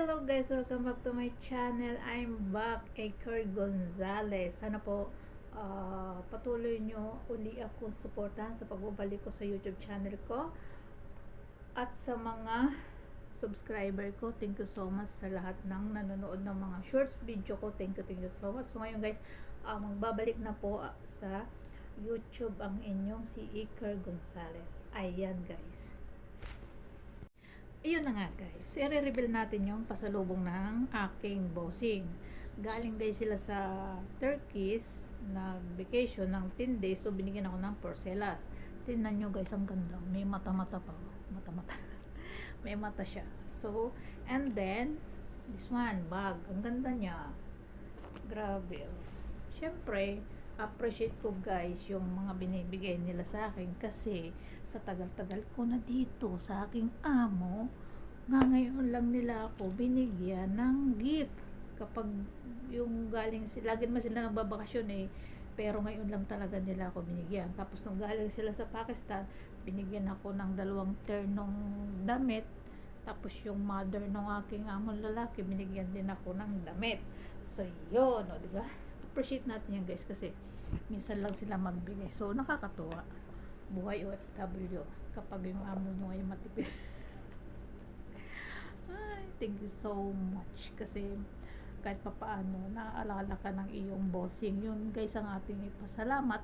Hello guys! Welcome back to my channel. I'm back, Aker Gonzalez. Sana po ah, patuloy nyo uli akong suportahan sa pagbabalik ko sa YouTube channel ko. At sa mga subscriber ko, thank you so much sa lahat ng nanonood ng mga shorts video ko. Thank you, thank you so much. So ngayon guys, ah, magbabalik na po sa YouTube ang inyong si Aker Gonzalez. Ayan guys. Ayun na nga guys, i-reveal natin yung pasalubong ng aking bossing. Galing guys sila sa Turkish, nag-vacation ng 10 days, so binigyan ako ng porcelas. Tingnan nyo guys, ang ganda. May mata-mata pa. oh. Mata-mata. May mata siya. So, and then, this one, bag. Ang ganda niya. Grabe. oh. Siyempre, appreciate ko guys yung mga binibigay nila sa akin kasi sa tagal-tagal ko na dito sa aking amo nga ngayon lang nila ako binigyan ng gift. Kapag yung galing sila lagi naman sila nagbabakasyon eh pero ngayon lang talaga nila ako binigyan. Tapos nung galing sila sa Pakistan binigyan ako ng dalawang ternong damit. Tapos yung mother ng aking among lalaki binigyan din ako ng damit. So yun o diba appreciate natin yan guys kasi minsan lang sila magbigay. So nakakatuwa. Buhay OFW kapag yung amo mo ay matipid. Ay thank you so much. Kasi kahit papaano naaalala ka ng iyong bossing. Yun guys ang ating ipasalamat.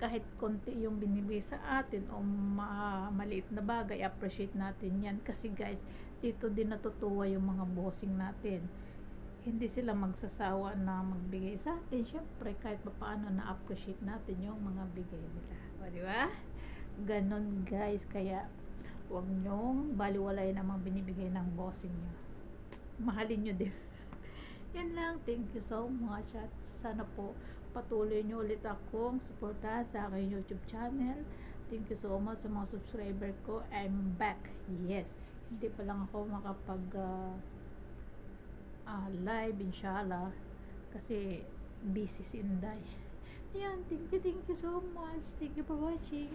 Kahit konti yung binibigay sa atin o ma- maliit na bagay appreciate natin yan. Kasi guys dito din natutuwa yung mga bossing natin hindi sila magsasawa na magbigay sa atin. Siyempre, kahit pa paano na-appreciate natin yung mga bigay nila. O, di ba? Ganon, guys. Kaya, huwag nyong baliwalay na mga binibigay ng bossing nyo. Mahalin nyo din. Yan lang. Thank you so much. At sana po patuloy nyo ulit akong suportahan sa aking YouTube channel. Thank you so much sa mga subscriber ko. I'm back. Yes. Hindi pa lang ako makapag... Uh, ah, live inshallah. Kasi busy si Inday. Ayan thank you thank you so much. Thank you for watching